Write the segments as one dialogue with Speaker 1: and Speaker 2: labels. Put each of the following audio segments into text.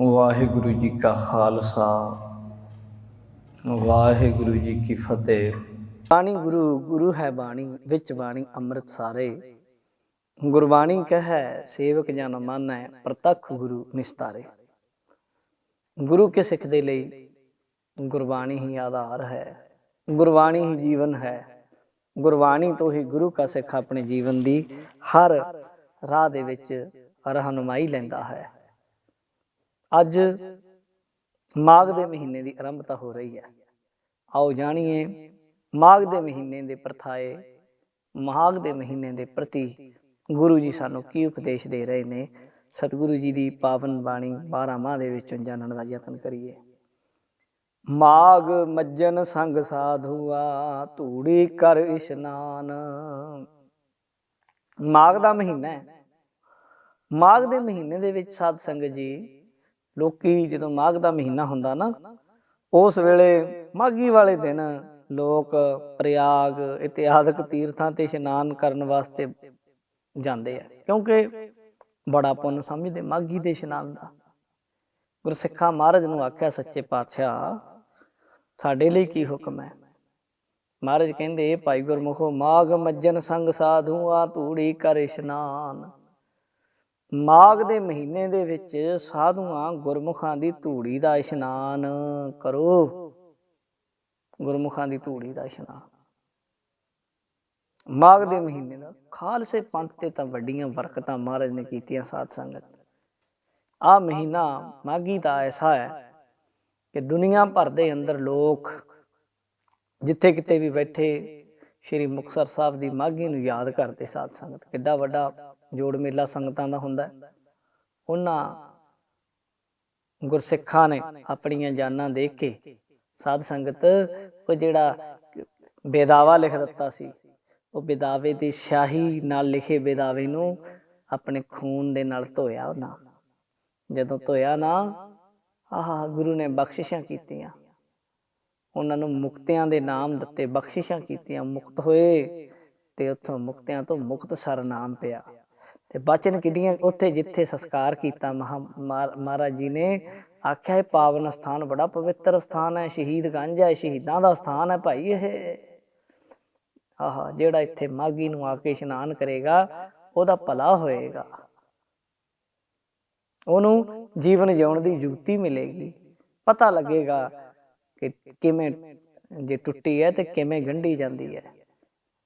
Speaker 1: ਵਾਹਿਗੁਰੂ ਜੀ ਕਾ ਖਾਲਸਾ, ਵਾਹਿਗੁਰੂ ਜੀ ਕੀ ਫਤਿਹ।
Speaker 2: ਬਾਣੀ ਗੁਰੂ ਗੁਰੂ ਹੈ ਬਾਣੀ, ਵਿੱਚ ਬਾਣੀ ਅੰਮ੍ਰਿਤ ਸਾਰੇ। ਗੁਰਬਾਣੀ ਕਹੈ, ਸੇਵਕ ਜਨ ਮਾਨੈ, ਪ੍ਰਤੱਖ ਗੁਰੂ ਨਿਸਤਾਰੇ। ਗੁਰੂ ਕੇ ਸਿੱਖ ਦੇ ਲਈ ਗੁਰਬਾਣੀ ਹੀ ਆਧਾਰ ਹੈ। ਗੁਰਬਾਣੀ ਹੀ ਜੀਵਨ ਹੈ। ਗੁਰਬਾਣੀ ਤੋਂ ਹੀ ਗੁਰੂ ਕਾ ਸਿੱਖ ਆਪਣੇ ਜੀਵਨ ਦੀ ਹਰ ਰਾਹ ਦੇ ਵਿੱਚ ਰਹਿਨੁਮਾਈ ਲੈਂਦਾ ਹੈ। ਅੱਜ ਮਾਘ ਦੇ ਮਹੀਨੇ ਦੀ ਆਰੰਭਤਾ ਹੋ ਰਹੀ ਹੈ। ਆਓ ਜਾਣੀਏ, ਮਾਘ ਦੇ ਮਹੀਨੇ ਦੇ ਪ੍ਰਥਾਏ, ਮਾਘ ਦੇ ਮਹੀਨੇ ਦੇ ਪ੍ਰਤੀ ਗੁਰੂ ਜੀ ਸਾਨੂੰ ਕੀ ਉਪਦੇਸ਼ ਦੇ ਰਹੇ ਨੇ? ਸਤਿਗੁਰੂ ਜੀ ਦੀ ਪਾਵਨ ਬਾਣੀ 12 ਮਾਹ ਦੇ ਵਿੱਚੋਂ ਜਾਣਨ ਦਾ ਯਤਨ ਕਰੀਏ। ਮਾਘ ਮੱਜਨ ਸੰਗ ਸਾਧੂਆ ਧੂੜੀ ਕਰ ਇਸ਼ਨਾਨ। ਮਾਘ ਦਾ ਮਹੀਨਾ ਹੈ। ਮਾਘ ਦੇ ਮਹੀਨੇ ਦੇ ਵਿੱਚ ਸਾਧ ਸੰਗਤ ਜੀ ਲੋਕੀ ਜਦੋਂ ਮਾਘ ਦਾ ਮਹੀਨਾ ਹੁੰਦਾ ਨਾ, ਉਸ ਵੇਲੇ ਮਾਘੀ ਵਾਲੇ ਦਿਨ ਲੋਕ ਪ੍ਰਯਾਗ ਇਤਿਹਾਸਕ ਤੀਰਥਾਂ ਤੇ ਇਸ਼ਨਾਨ ਕਰਨ ਵਾਸਤੇ ਜਾਂਦੇ ਆ। ਕਿਉਂਕਿ ਬੜਾ ਪੁੰਨ ਸਮਝਦੇ ਮਾਘੀ ਦੇ ਇਸ਼ਨਾਨ ਦਾ। ਗੁਰਸਿੱਖਾ ਮਹਾਰਾਜ ਨੂੰ ਆਖਿਆ, ਸੱਚੇ ਪਾਤਸ਼ਾਹ, ਸਾਡੇ ਲਈ ਕੀ ਹੁਕਮ ਹੈ? ਮਹਾਰਾਜ ਕਹਿੰਦੇ ਭਾਈ ਗੁਰਮੁਖੋ, ਮਾਘ ਮੱਜਨ ਸੰਗ ਸਾਧੂ ਆ ਧੂੜੀ ਕਰ ਇਸ਼ਨਾਨ। ਮਾਘ ਦੇ ਮਹੀਨੇ ਦੇ ਵਿੱਚ ਸਾਧੂਆਂ ਗੁਰਮੁਖਾਂ ਦੀ ਧੂੜੀ ਦਾ ਇਸ਼ਨਾਨ ਕਰੋ। ਗੁਰਮੁਖਾਂ ਦੀ ਧੂੜੀ ਦਾ ਇਸ਼ਨਾਨ। ਮਾਘ ਦੇ ਮਹੀਨੇ ਦਾ ਖਾਲਸੇ ਪੰਥ ਤੇ ਤਾਂ ਵੱਡੀਆਂ ਬਰਕਤਾਂ ਮਹਾਰਾਜ ਨੇ ਕੀਤੀਆਂ ਸਾਧ ਸੰਗਤ। ਆ ਮਹੀਨਾ ਮਾਘੀ ਦਾ ਐਸਾ ਹੈ ਕਿ ਦੁਨੀਆ ਭਰ ਦੇ ਅੰਦਰ ਲੋਕ ਜਿੱਥੇ ਕਿਤੇ ਵੀ ਬੈਠੇ ਸ਼੍ਰੀ ਮੁਕਤਸਰ ਸਾਹਿਬ ਦੀ ਮਾਘੀ ਨੂੰ ਯਾਦ ਕਰਦੇ ਸਾਧ ਸੰਗਤ। ਕਿੱਡਾ ਵੱਡਾ ਜੋੜ ਮੇਲਾ ਸੰਗਤਾਂ ਦਾ ਹੁੰਦਾ ਉਹਨਾਂ ਗੁਰਸਿੱਖਾਂ ਨੇ ਆਪਣੀਆਂ ਜਾਨਾਂ ਦੇਖ ਕੇ ਸਾਧ ਸੰਗਤ ਉਹ ਜਿਹੜਾ ਬੇਦਾਵਾ ਲਿਖ ਦਿੱਤਾ ਸੀ, ਉਹ ਬੇਦਾਵੇ ਦੀ ਸ਼ਾਹੀ ਨਾਲ ਲਿਖੇ ਬੇਦਾਵੇ ਨੂੰ ਆਪਣੇ ਖੂਨ ਦੇ ਨਾਲ ਧੋਇਆ ਉਹਨਾਂ। ਜਦੋਂ ਧੋਇਆ ਨਾ, ਆਹ ਗੁਰੂ ਨੇ ਬਖਸ਼ਿਸ਼ਾਂ ਕੀਤੀਆਂ। ਉਹਨਾਂ ਨੂੰ ਮੁਕਤਿਆਂ ਦੇ ਨਾਮ ਦਿੱਤੇ, ਬਖਸ਼ਿਸ਼ਾਂ ਕੀਤੀਆਂ। ਮੁਕਤ ਹੋਏ ਤੇ ਉੱਥੋਂ ਮੁਕਤਿਆਂ ਤੋਂ ਮੁਕਤ ਸਰ ਨਾਮ ਪਿਆ। ਤੇ ਬਚਨ ਕਿਦੀਆਂ ਉੱਥੇ ਜਿੱਥੇ ਸੰਸਕਾਰ ਕੀਤਾ ਮਹਾ- ਮਹਾ- ਮਹਾਰਾਜ ਜੀ ਨੇ, ਆਖਿਆ ਇਹ ਪਾਵਨ ਸਥਾਨ ਬੜਾ ਪਵਿੱਤਰ ਸਥਾਨ ਹੈ, ਸ਼ਹੀਦ ਗੰਜ ਹੈ, ਸ਼ਹੀਦਾਂ ਦਾ ਸਥਾਨ ਹੈ ਭਾਈ ਇਹ। ਆਹਾ, ਜਿਹੜਾ ਇੱਥੇ ਮਾਗੀ ਨੂੰ ਆ ਕੇ ਇਸ਼ਨਾਨ ਕਰੇਗਾ, ਉਹਦਾ ਭਲਾ ਹੋਏਗਾ। ਉਹਨੂੰ ਜੀਵਨ ਜਿਉਣ ਦੀ ਯੁਕਤੀ ਮਿਲੇਗੀ। ਪਤਾ ਲੱਗੇਗਾ ਕਿ ਕਿਵੇਂ ਜੇ ਟੁੱਟੀ ਹੈ ਤੇ ਕਿਵੇਂ ਗੰਢੀ ਜਾਂਦੀ ਹੈ।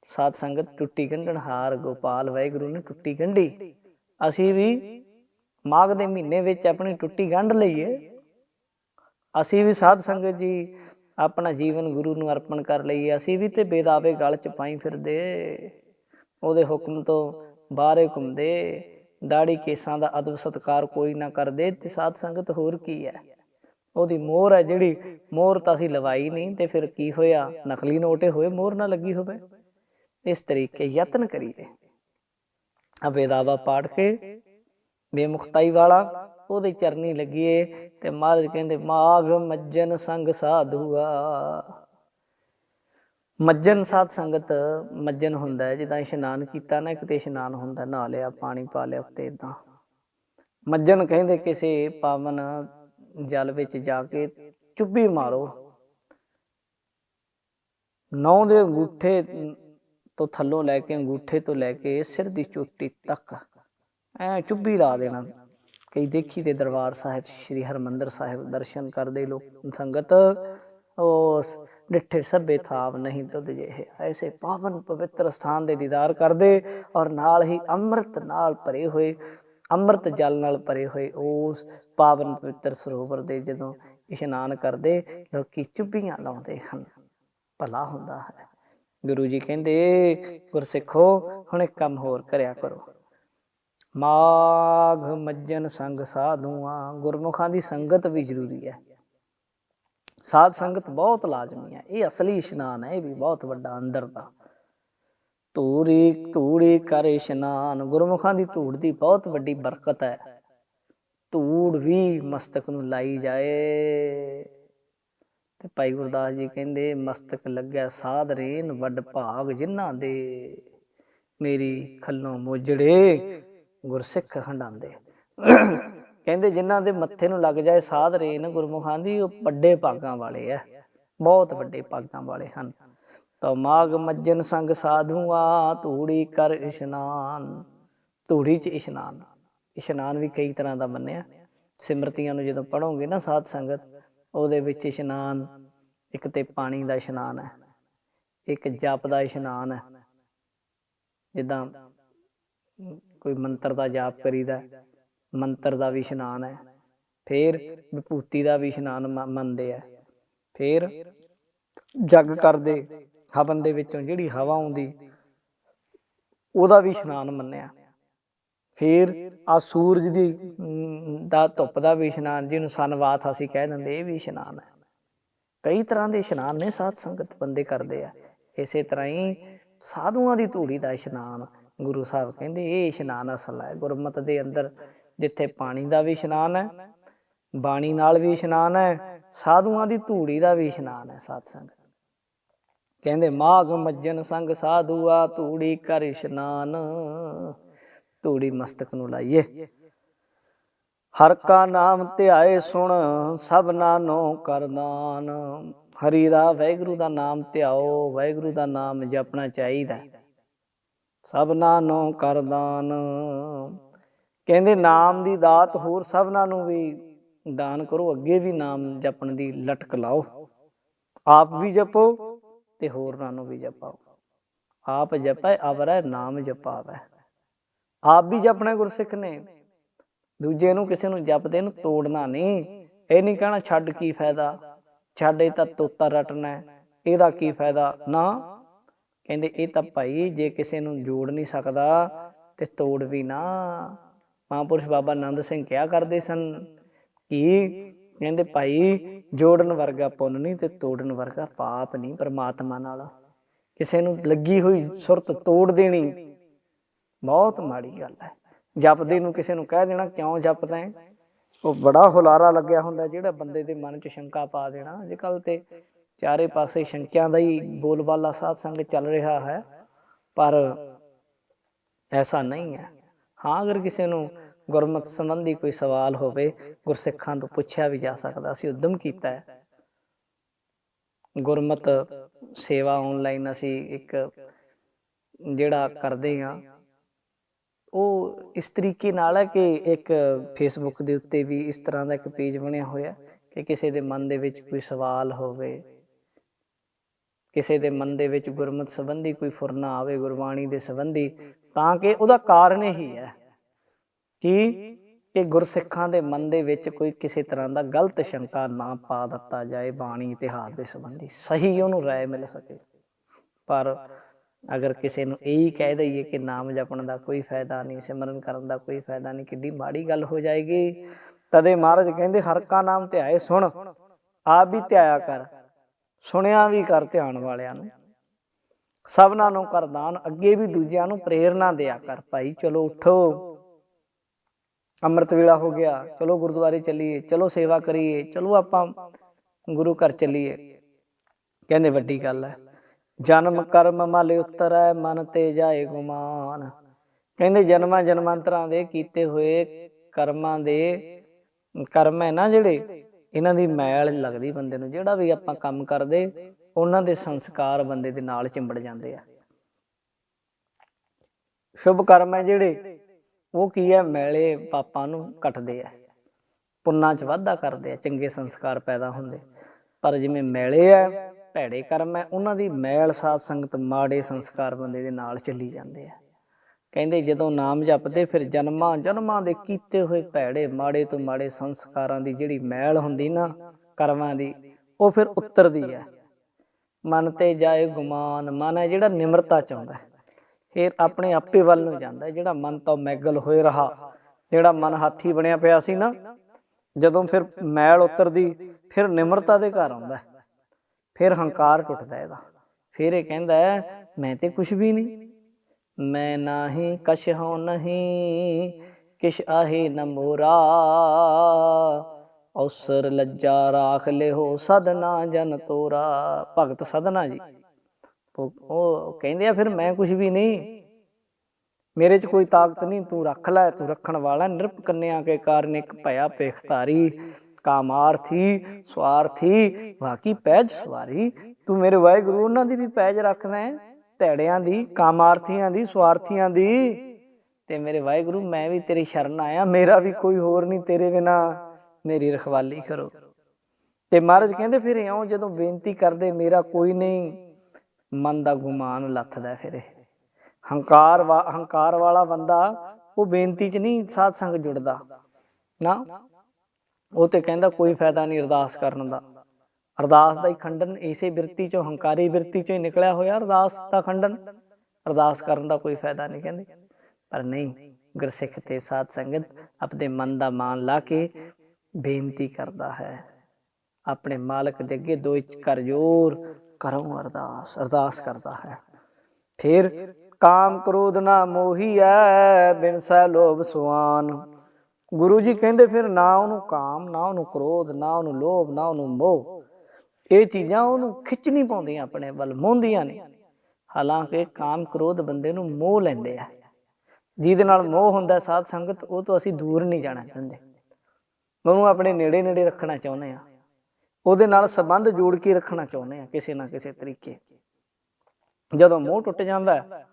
Speaker 2: ਸਾਧ ਸੰਗਤ ਟੁੱਟੀ ਗੰਢਣ ਹਾਰ, ਗੋਪਾਲ ਵਾਹਿਗੁਰੂ ਨੇ ਟੁੱਟੀ ਗੰਢੀ ਅਸੀਂ ਵੀ ਮਾਘ ਦੇ ਮਹੀਨੇ ਵਿੱਚ ਆਪਣੀ ਟੁੱਟੀ ਗੰਢ ਲਈਏ। ਅਸੀਂ ਵੀ ਸਾਧ ਸੰਗਤ ਜੀ ਆਪਣਾ ਜੀਵਨ ਗੁਰੂ ਨੂੰ ਅਰਪਣ ਕਰ ਲਈਏ। ਅਸੀਂ ਵੀ ਤੇ ਬੇਦਾਵੇ ਗਲ ਚ ਪਾਈ ਫਿਰਦੇ। ਉਹਦੇ ਹੁਕਮ ਤੋਂ ਬਾਹਰੇ ਘੁੰਮਦੇ। ਦਾੜੀ ਕੇਸਾਂ ਦਾ ਅਦਬ ਸਤਕਾਰ ਕੋਈ ਨਾ ਕਰਦੇ। ਤੇ ਸਾਧ ਸੰਗਤ ਹੋਰ ਕੀ ਹੈ? ਉਹਦੀ ਮੋਹਰ ਹੈ ਜਿਹੜੀ, ਮੋਹਰ ਤਾਂ ਅਸੀਂ ਲਵਾਈ ਨਹੀਂ। ਤੇ ਫਿਰ ਕੀ ਹੋਇਆ? ਨਕਲੀ ਨੋਟੇ ਹੋਏ, ਮੋਹਰ ਨਾ ਲੱਗੀ ਹੋਵੇ। ਇਸ ਤਰੀਕੇ ਯਤਨ ਕਰੀਏ। ਆ ਵੇਦਾਵਾ ਪਾੜ ਕੇ ਬੇਮੁਖਤਾਈ ਵਾਲਾ ਉਹਦੇ ਚਰਨੀ ਲੱਗੀਏ ਤੇ ਮਹਾਰਾਜ ਕਹਿੰਦੇ, ਮਾਘ ਮੱਜਨ ਸੰਗ ਸਾਧੂਆ। ਮੱਜਨ ਸਾਧ ਸੰਗਤ ਮੱਜਨ ਹੁੰਦਾ ਹੈ, ਜਿੱਦਾਂ ਇਸ਼ਨਾਨ ਕੀਤਾ ਨਾ ਕਿਤੇ ਇਸ਼ਨਾਨ ਹੁੰਦਾ, ਨਹਾ ਲਿਆ, ਪਾਣੀ ਪਾ ਲਿਆ ਉੱਤੇ ਇਦਾਂ ਮੱਜਨ ਕਹਿੰਦੇ ਕਿਸੇ ਪਾਵਨ ਜਲ ਵਿੱਚ ਜਾ ਕੇ ਚੁੱਭੀ ਮਾਰੋ। ਨੌ ਦੇ ਅੰਗੂਠੇ ਤੋਂ ਥੱਲੋਂ ਲੈ ਕੇ ਅੰਗੂਠੇ ਤੋਂ ਲੈ ਕੇ ਸਿਰ ਦੀ ਚੋਟੀ ਤੱਕ। ਐ ਚੁੱਭੀ ਲਾ ਦੇਣਾ। ਕਈ ਦੇਖੀ ਦੇ ਦਰਬਾਰ ਸਾਹਿਬ, ਸ੍ਰੀ ਹਰਮੰਦਰ ਸਾਹਿਬ ਦਰਸ਼ਨ ਕਰਦੇ ਲੋਕ। ਸੰਗਤ ਉਸ ਡਿੱਠੇ ਸਭੇ ਥਾਵ ਨਹੀਂ ਤੁਧ ਜਿਹੇ। ਐਸੇ ਪਾਵਨ ਪਵਿੱਤਰ ਸਥਾਨ ਦੇ ਦੀਦਾਰ ਕਰਦੇ ਔਰ ਨਾਲ ਹੀ ਅੰਮ੍ਰਿਤ ਨਾਲ ਭਰੇ ਹੋਏ, ਅੰਮ੍ਰਿਤ ਜਲ ਨਾਲ ਭਰੇ ਹੋਏ ਉਸ ਪਾਵਨ ਪਵਿੱਤਰ ਸਰੋਵਰ ਦੇ ਜਦੋਂ ਇਸ਼ਨਾਨ ਕਰਦੇ, ਲੋਕੀ ਚੁੱਭੀਆਂ ਲਾਉਂਦੇ ਹਨ। ਭਲਾ ਹੁੰਦਾ ਹੈ। ਗੁਰੂ ਜੀ ਕਹਿੰਦੇ, ਗੁਰਸਿੱਖੋ, ਹੁਣ ਇੱਕ ਕੰਮ ਹੋਰ ਕਰਿਆ ਕਰੋ। ਮਾਘ ਮੱਜਨ ਸੰਗ ਸਾਧੂਆਂ, ਗੁਰਮੁਖਾਂ ਦੀ ਸੰਗਤ ਵੀ ਜ਼ਰੂਰੀ ਹੈ। ਸਾਧ ਸੰਗਤ ਬਹੁਤ ਲਾਜ਼ਮੀ ਹੈ। ਇਹ ਅਸਲੀ ਇਸ਼ਨਾਨ ਹੈ, ਇਹ ਵੀ ਬਹੁਤ ਵੱਡਾ ਅੰਦਰ ਦਾ। ਧੂੜੀ ਧੂੜੀ ਕਰ ਇਸ਼ਨਾਨ, ਗੁਰਮੁਖਾਂ ਦੀ ਧੂੜ ਦੀ ਬਹੁਤ ਵੱਡੀ ਬਰਕਤ ਹੈ। ਧੂੜ ਵੀ ਮਸਤਕ ਨੂੰ ਲਾਈ ਜਾਏ। ਤੇ ਭਾਈ ਗੁਰਦਾਸ ਜੀ ਕਹਿੰਦੇ, ਮਸਤਕ ਲੱਗਿਆ ਸਾਧ ਰੇਨ ਵੱਡ ਭਾਗ ਜਿਨ੍ਹਾਂ ਦੇ। ਮੇਰੀ ਖੱਲੋਂ ਮੋਜੜੇ ਗੁਰਸਿੱਖ ਹੰਡਾਉਂਦੇ ਕਹਿੰਦੇ, ਜਿਨ੍ਹਾਂ ਦੇ ਮੱਥੇ ਨੂੰ ਲੱਗ ਜਾਏ ਸਾਧ ਰੇਨ ਗੁਰਮੁਖਾਂ ਦੀ, ਉਹ ਵੱਡੇ ਭਾਗਾਂ ਵਾਲੇ ਆ ਬਹੁਤ ਵੱਡੇ ਭਾਗਾਂ ਵਾਲੇ ਹਨ। ਤਾਂ ਮਾਗ ਮੱਜਨ ਸੰਗ ਸਾਧੂਆ, ਧੂੜੀ ਕਰ ਇਸ਼ਨਾਨ। ਧੂੜੀ ਚ ਇਸ਼ਨਾਨ। ਇਸ਼ਨਾਨ ਵੀ ਕਈ ਤਰ੍ਹਾਂ ਦਾ ਮੰਨਿਆ। ਸਿਮਰਤੀਆਂ ਨੂੰ ਜਦੋਂ ਪੜੋਗੇ ਨਾ ਸਾਧ ਸੰਗਤ ਉਹਦੇ ਵਿੱਚ ਇਸ਼ਨਾਨ, ਇੱਕ ਤੇ ਪਾਣੀ ਦਾ ਇਸ਼ਨਾਨ ਹੈ, ਇੱਕ ਜਪ ਦਾ ਇਸ਼ਨਾਨ ਹੈ। ਜਿੱਦਾਂ ਕੋਈ ਮੰਤਰ ਦਾ ਜਾਪ ਕਰੀਦਾ ਮੰਤਰ ਦਾ ਵੀ ਇਸ਼ਨਾਨ ਹੈ, ਫਿਰ ਵਿਭੂਤੀ ਦਾ ਵੀ ਇਸ਼ਨਾਨ ਮੰਨਦੇ ਆ। ਫਿਰ ਜਗ ਕਰਦੇ ਹਵਨ ਦੇ ਵਿੱਚੋਂ ਜਿਹੜੀ ਹਵਾ ਆਉਂਦੀ, ਉਹਦਾ ਵੀ ਇਸ਼ਨਾਨ ਮੰਨਿਆ। ਫਿਰ ਆ ਸੂਰਜ ਦੀ ਦਾ ਧੁੱਪ ਦਾ ਵੀ ਇਸ਼ਨਾਨ, ਜਿਹਨੂੰ ਸਨਵਾਤ ਅਸੀਂ ਕਹਿ ਦਿੰਦੇ, ਇਹ ਵੀ ਇਸ਼ਨਾਨ ਹੈ। ਕਈ ਤਰ੍ਹਾਂ ਦੇ ਇਸ਼ਨਾਨ ਨੇ ਸਾਧ ਸੰਗਤ ਬੰਦੇ ਕਰਦੇ ਆ। ਇਸੇ ਤਰ੍ਹਾਂ ਹੀ ਸਾਧੂਆਂ ਦੀ ਧੂੜੀ ਦਾ ਇਸ਼ਨਾਨ, ਗੁਰੂ ਸਾਹਿਬ ਕਹਿੰਦੇ, ਇਹ ਇਸ਼ਨਾਨ ਅਸਲ ਹੈ। ਗੁਰਮਤ ਦੇ ਅੰਦਰ ਜਿੱਥੇ ਪਾਣੀ ਦਾ ਵੀ ਇਸ਼ਨਾਨ ਹੈ, ਬਾਣੀ ਨਾਲ ਵੀ ਇਸ਼ਨਾਨ ਹੈ, ਸਾਧੂਆਂ ਦੀ ਧੂੜੀ ਦਾ ਵੀ ਇਸ਼ਨਾਨ ਹੈ ਸਾਧ ਸੰਗਤ। ਕਹਿੰਦੇ, ਮਾਘ ਮੱਜਨ ਸੰਗ ਸਾਧੂਆ ਧੂੜੀ ਕਰ ਇਸ਼ਨਾਨ। ਧੂੜੀ ਮਸਤਕ ਨੂੰ ਲਾਈਏ। ਹਰ ਕਾ ਨਾਮ ਧਿਆਏ ਸੁਣ ਸਭਨਾ ਨੂੰ ਕਰਦਾਨ ਹਰੀ ਦਾ ਵਾਹਿਗੁਰੂ ਦਾ ਨਾਮ ਧਿਆਓ, ਵਾਹਿਗੁਰੂ ਦਾ ਨਾਮ ਜਪਣਾ ਚਾਹੀਦਾ। ਹੈ। ਸਭਨਾ ਨੂੰ ਕਰਦਾਨ ਕਹਿੰਦੇ ਨਾਮ ਦੀ ਦਾਤ ਹੋਰ ਸਭਨਾਂ ਨੂੰ ਵੀ ਦਾਨ ਕਰੋ, ਅੱਗੇ ਵੀ ਨਾਮ ਜਪਣ ਦੀ ਲਟਕ ਲਾਓ। ਆਪ ਵੀ ਜਪੋ ਤੇ ਹੋਰਨਾਂ ਨੂੰ ਵੀ ਜਪਾਓ। ਆਪ ਜਪੈ, ਅਵਰੈ, ਨਾਮ ਜਪਾਵੈ। ਆਪ ਵੀ ਜਪਣਾ ਗੁਰਸਿੱਖ ਨੇ। ਦੂਜੇ ਨੂੰ ਕਿਸੇ ਨੂੰ ਜਪਦੇ ਨੂੰ ਤੋੜਨਾ ਨਹੀਂ। ਇਹ ਨਹੀਂ ਕਹਿਣਾ ਛੱਡ ਕੀ ਫਾਇਦਾ। ਛੱਡ ਇਹ ਤਾਂ ਤੋਤਾ ਰਟਣਾ ਇਹਦਾ ਕੀ ਫਾਇਦਾ? ਨਾ। ਕਹਿੰਦੇ ਇਹ ਤਾਂ ਭਾਈ ਜੇ ਕਿਸੇ ਨੂੰ ਜੋੜ ਨਹੀਂ ਸਕਦਾ ਤੇ ਤੋੜ ਵੀ ਨਾ। ਮਹਾਂਪੁਰਸ਼ ਬਾਬਾ ਆਨੰਦ ਸਿੰਘ ਕਿਹਾ ਕਰਦੇ ਸਨ? ਕਿ? ਕਹਿੰਦੇ ਭਾਈ ਜੋੜਨ ਵਰਗਾ ਪੁੰਨ ਨਹੀਂ ਤੇ ਤੋੜਨ ਵਰਗਾ ਪਾਪ ਨਹੀਂ ਪਰਮਾਤਮਾ ਨਾਲ। ਕਿਸੇ ਨੂੰ ਲੱਗੀ ਹੋਈ ਸੁਰਤ ਤੋੜ ਦੇਣੀ। ਬਹੁਤ ਮਾੜੀ ਗੱਲ ਹੈ। ਜਪਦੇ ਨੂੰ ਕਿਸੇ ਨੂੰ ਕਹਿ ਦੇਣਾ, ਕਿਉਂ ਜਪਦਾ ਹੈ? ਉਹ ਬੜਾ ਹੁਲਾਰਾ ਲੱਗਿਆ ਹੁੰਦਾ ਜਿਹੜਾ ਬੰਦੇ ਦੇ ਮਨ 'ਚ ਸ਼ੰਕਾ ਪਾ ਦੇਣਾ। ਅੱਜ ਕੱਲ ਤੇ ਚਾਰੇ ਪਾਸੇ ਸ਼ੰਕਿਆਂ ਦਾ ਹੀ ਬੋਲਬਾਲਾ ਸਾਧ ਸੰਗ ਚੱਲ ਰਿਹਾ ਹੈ, ਪਰ ਐਸਾ ਨਹੀਂ ਹੈ। ਹਾਂ, ਅਗਰ ਕਿਸੇ ਨੂੰ ਗੁਰਮਤ ਸੰਬੰਧੀ ਕੋਈ ਸਵਾਲ ਹੋਵੇ, ਗੁਰਸਿੱਖਾਂ ਤੋਂ ਪੁੱਛਿਆ ਵੀ ਜਾ ਸਕਦਾ, ਅਸੀਂ ਉਦਮ ਕੀਤਾ ਹੈ। ਗੁਰਮਤ ਸੇਵਾ ਆਨਲਾਈਨ ਅਸੀਂ ਇੱਕ ਜਿਹੜਾ ਕਰਦੇ ਹਾਂ ਉਹ ਇਸ ਤਰੀਕੇ ਨਾਲ ਹੈ ਕਿ ਇੱਕ ਫੇਸਬੁੱਕ ਦੇ ਉੱਤੇ ਵੀ ਇਸ ਤਰ੍ਹਾਂ ਦਾ ਇੱਕ ਪੇਜ ਬਣਿਆ ਹੋਇਆ ਕਿ ਕਿਸੇ ਦੇ ਮਨ ਦੇ ਵਿੱਚ ਕੋਈ ਸਵਾਲ ਹੋਵੇ, ਕਿਸੇ ਦੇ ਮਨ ਦੇ ਵਿੱਚ ਗੁਰਮਤ ਸੰਬੰਧੀ ਕੋਈ ਫੁਰਨਾ ਆਵੇ, ਗੁਰਬਾਣੀ ਦੇ ਸੰਬੰਧੀ, ਤਾਂ ਕਿ ਉਹਦਾ ਕਾਰਨ ਇਹੀ ਹੈ ਕਿ ਕਿ ਗੁਰਸਿੱਖਾਂ ਦੇ ਮਨ ਦੇ ਵਿੱਚ ਕੋਈ ਕਿਸੇ ਤਰ੍ਹਾਂ ਦਾ ਗਲਤ ਸ਼ੰਕਾ ਨਾ ਪਾ ਦਿੱਤਾ ਜਾਏ ਬਾਣੀ ਇਤਿਹਾਸ ਦੇ ਸੰਬੰਧੀ, ਸਹੀ ਉਹਨੂੰ ਰਾਏ ਮਿਲ ਸਕੇ। ਪਰ ਅਗਰ ਕਿਸੇ ਨੂੰ ਇਹੀ ਕਹਿ ਦਈਏ ਕਿ ਨਾਮ ਜਪਣ ਦਾ ਕੋਈ ਫਾਇਦਾ ਨਹੀਂ ਸਿਮਰਨ ਕਰਨ ਦਾ ਕੋਈ ਫਾਇਦਾ ਨਹੀਂ ਕਿੱਡੀ ਮਾੜੀ ਗੱਲ ਹੋ ਜਾਏਗੀ। ਤਦੇ ਮਹਾਰਾਜ ਕਹਿੰਦੇ ਹਰ ਕਾ ਨਾਮ ਧਿਆਏ ਸੁਣ। ਆਪ ਵੀ ਧਿਆਇਆ ਕਰ। ਸੁਣਿਆ ਵੀ ਕਰ ਧਿਆਨ ਵਾਲਿਆਂ ਨੂੰ। ਸਭਨਾਂ ਨੂੰ ਕਰਦਾਨ ਅੱਗੇ ਵੀ ਦੂਜਿਆਂ ਨੂੰ ਪ੍ਰੇਰਣਾ ਦਿਆ ਕਰ ਭਾਈ ਚਲੋ ਉਠੋ। ਅੰਮ੍ਰਿਤ ਵੇਲਾ ਹੋ ਗਿਆ। ਚਲੋ ਗੁਰਦੁਆਰੇ ਚੱਲੀਏ। ਚਲੋ ਸੇਵਾ ਕਰੀਏ। ਚਲੋ ਆਪਾਂ ਗੁਰੂ ਘਰ ਚੱਲੀਏ। ਕਹਿੰਦੇ ਵੱਡੀ ਗੱਲ ਹੈ। ਜਨਮ ਕਰਮ ਮਲ ਉਤਰੈ, ਮਨ ਤੇ ਜਾਏ ਗੁਮਾਨ। ਕਹਿੰਦੇ ਜਨਮਾਂ ਜਨਮਾਂਤਰਾਂ ਦੇ ਕੀਤੇ ਹੋਏ ਕਰਮਾਂ ਦੇ ਕਰਮ ਹੈ ਨਾ ਜਿਹੜੇ, ਇਹਨਾਂ ਦੀ ਮੈਲ ਲੱਗਦੀ ਬੰਦੇ ਨੂੰ। ਜਿਹੜਾ ਵੀ ਆਪਾਂ ਕੰਮ ਕਰਦੇ, ਉਹਨਾਂ ਦੇ ਸੰਸਕਾਰ ਬੰਦੇ ਦੇ ਨਾਲ ਚਿੰਬੜ ਜਾਂਦੇ ਆ। ਸ਼ੁਭ ਕਰਮ ਹੈ ਜਿਹੜੇ, ਉਹ ਕੀ ਹੈ? ਮੈਲੇ ਪਾਪਾਂ ਨੂੰ ਕੱਟਦੇ ਆ। ਪੁੰਨਾਂ 'ਚ ਵਾਧਾ ਕਰਦੇ ਆ, ਚੰਗੇ ਸੰਸਕਾਰ ਪੈਦਾ ਹੁੰਦੇ। ਪਰ ਜਿਵੇਂ ਮੈਲੇ ਆ ਭੈੜੇ ਕਰਮ ਹੈ, ਉਹਨਾਂ ਦੀ ਮੈਲ ਸਾਧ ਸੰਗਤ ਮਾੜੇ ਸੰਸਕਾਰ ਬੰਦੇ ਦੇ ਨਾਲ ਚੱਲੀ ਜਾਂਦੇ ਆ। ਕਹਿੰਦੇ ਜਦੋਂ ਨਾਮ ਜਪਦੇ, ਫਿਰ ਜਨਮਾਂ ਜਨਮਾਂ ਦੇ ਕੀਤੇ ਹੋਏ ਭੈੜੇ, ਮਾੜੇ ਤੋਂ ਮਾੜੇ ਸੰਸਕਾਰਾਂ ਦੀ ਜਿਹੜੀ ਮੈਲ ਹੁੰਦੀ ਨਾ, ਕਰਮਾਂ ਦੀ, ਉਹ ਫਿਰ ਉਤਰਦੀ ਹੈ। ਮਨ ਤੇ ਜਾਏ ਗੁਮਾਨ, ਮਨ ਹੈ ਜਿਹੜਾ ਨਿਮਰਤਾ ਚਾਹੁੰਦਾ ਹੈ। ਫਿਰ ਆਪਣੇ ਆਪੇ ਵੱਲ ਨੂੰ ਜਾਂਦਾ ਜਿਹੜਾ ਮਨ ਤੋਂ ਮੈਗਲ ਹੋਏ ਰਹਾ, ਜਿਹੜਾ ਮਨ ਹਾਥੀ ਬਣਿਆ ਪਿਆ ਸੀ ਨਾ, ਜਦੋਂ ਫਿਰ ਮੈਲ ਉਤਰਦੀ, ਫਿਰ ਨਿਮਰਤਾ ਦੇ ਘਰ ਆਉਂਦਾ ਫਿਰ ਹੰਕਾਰ ਟੁੱਟਦਾ ਇਹਦਾ। ਫਿਰ ਇਹ ਕਹਿੰਦਾ ਮੈਂ ਤੇ ਕੁਝ ਵੀ ਨਹੀਂ। ਮੈਂ ਨਾਹੀ ਕਛ ਹੋ ਨਹੀਂ, ਕਿਛ ਆਹੇ ਨ ਮੋਰਾ। ਔਸਰ ਲੱਜਾ ਰਾਖ ਲਿਓ ਸਦਨਾ ਜਨ ਤੋਰਾ। ਭਗਤ ਸਦਨਾ ਜੀ। ਉਹ ਉਹ ਕਹਿੰਦੇ ਆ, ਫਿਰ ਮੈਂ ਕੁਝ ਵੀ ਨਹੀਂ। ਮੇਰੇ 'ਚ ਕੋਈ ਤਾਕਤ ਨਹੀਂ। ਤੂੰ ਰੱਖ ਲੈ, ਤੂੰ ਰੱਖਣ ਵਾਲਾ ਨਿਰਪ ਕੰਨਿਆ ਕੇ ਕਾਰਨ ਇੱਕ ਭਇਆ ਪੇਖਤਾਰੀ ਕਾਮਾਰਥੀ, ਸਵਾਰਥੀ ਵਾਕੀ ਪੈਜ ਸਵਾਰੀ। ਤੂੰ ਮੇਰੇ ਵਾਹਿਗੁਰੂ, ਉਹਨਾਂ ਦੀ ਵੀ ਪੈਜ ਰੱਖਦਾ ਹੈ, ਧੈੜਿਆਂ ਦੀ, ਕਾਮਾਰਥੀਆਂ ਦੀ, ਸਵਾਰਥੀਆਂ ਦੀ। ਤੇ ਮੇਰੇ ਵਾਹਿਗੁਰੂ, ਮੈਂ ਵੀ ਤੇਰੀ ਸ਼ਰਨ ਆਇਆ, ਮੇਰਾ ਵੀ ਕੋਈ ਹੋਰ ਨਹੀਂ ਤੇਰੇ ਬਿਨਾ। ਮੇਰੀ ਰਖਵਾਲੀ ਕਰੋ। ਤੇ ਮਹਾਰਾਜ ਕਹਿੰਦੇ ਫਿਰ ਇਉਂ ਜਦੋਂ ਬੇਨਤੀ ਕਰਦੇ, ਮੇਰਾ ਕੋਈ ਨਹੀਂ, ਮਨ ਦਾ ਗੁਮਾਨ ਲੱਥਦਾ ਫਿਰ ਹੰਕਾਰ ਵਾ, ਹੰਕਾਰ ਵਾਲਾ ਬੰਦਾ, ਉਹ ਬੇਨਤੀ 'ਚ ਨਹੀਂ ਸਾਧ ਸੰਗ ਜੁੜਦਾ। ਨਾ ਉਹ ਤੇ ਕਹਿੰਦਾ ਕੋਈ ਫਾਇਦਾ ਨਹੀਂ ਅਰਦਾਸ ਕਰਨ ਦਾ। ਅਰਦਾਸ ਦਾ ਹੀ ਖੰਡਨ ਇਸੇ ਬਿਰਤੀ ਚੋਂ, ਹੰਕਾਰੀ ਬਿਰਤੀ ਚੋਂ ਹੀ ਨਿਕਲਿਆ ਹੋਇਆ ਅਰਦਾਸ ਦਾ ਖੰਡਨ। ਅਰਦਾਸ ਕਰਨ ਦਾ ਕੋਈ ਫਾਇਦਾ ਨਹੀਂ ਕਹਿੰਦੇ। ਪਰ ਨਹੀਂ ਗੁਰਸਿੱਖ ਤੇ ਸਾਧ ਸੰਗਤ ਆਪਣੇ ਮਨ ਦਾ ਮਾਨ ਲਾ ਕੇ ਬੇਨਤੀ ਕਰਦਾ ਹੈ। ਆਪਣੇ ਮਾਲਕ ਦੇ ਅੱਗੇ ਦੋ ਇੰਚ ਕਰ ਜੋਰ ਕਰੋ ਅਰਦਾਸ ਅਰਦਾਸ ਕਰਦਾ ਹੈ। ਫਿਰ ਕਾਮ ਕ੍ਰੋਧ ਨਾ ਮੋਹੀਐ, ਬਿਨ ਸੈ ਲੋਭ ਸੁਆਨ। ਗੁਰੂ ਜੀ ਕਹਿੰਦੇ ਫਿਰ ਨਾ ਉਹਨੂੰ ਕਾਮ ਨਾ ਉਹਨੂੰ ਕ੍ਰੋਧ ਨਾ ਉਹਨੂੰ ਲੋਭ ਨਾ ਉਹਨੂੰ ਮੋਹ। ਇਹ ਚੀਜ਼ਾਂ ਉਹਨੂੰ ਖਿੱਚ ਨਹੀਂ ਪਾਉਂਦੀਆਂ ਆਪਣੇ ਵੱਲ ਮੋਹਦੀਆਂ ਨੇ ਹਾਲਾਂਕਿ ਕਾਮ ਕ੍ਰੋਧ ਬੰਦੇ ਨੂੰ ਮੋਹ ਲੈਂਦੇ ਆ। ਜਿਹਦੇ ਨਾਲ ਮੋਹ ਹੁੰਦਾ ਸਾਧ ਸੰਗਤ ਉਹ ਤੋਂ ਅਸੀਂ ਦੂਰ ਨਹੀਂ ਜਾਣਾ ਚਾਹੁੰਦੇ। ਉਹਨੂੰ ਆਪਣੇ ਨੇੜੇ ਨੇੜੇ ਰੱਖਣਾ ਚਾਹੁੰਦੇ ਆ। ਉਹਦੇ ਨਾਲ ਸੰਬੰਧ ਜੋੜ ਕੇ ਰੱਖਣਾ ਚਾਹੁੰਦੇ ਆ ਕਿਸੇ ਨਾ ਕਿਸੇ ਤਰੀਕੇ। ਜਦੋਂ ਮੋਹ ਟੁੱਟ ਜਾਂਦਾ ਹੈ,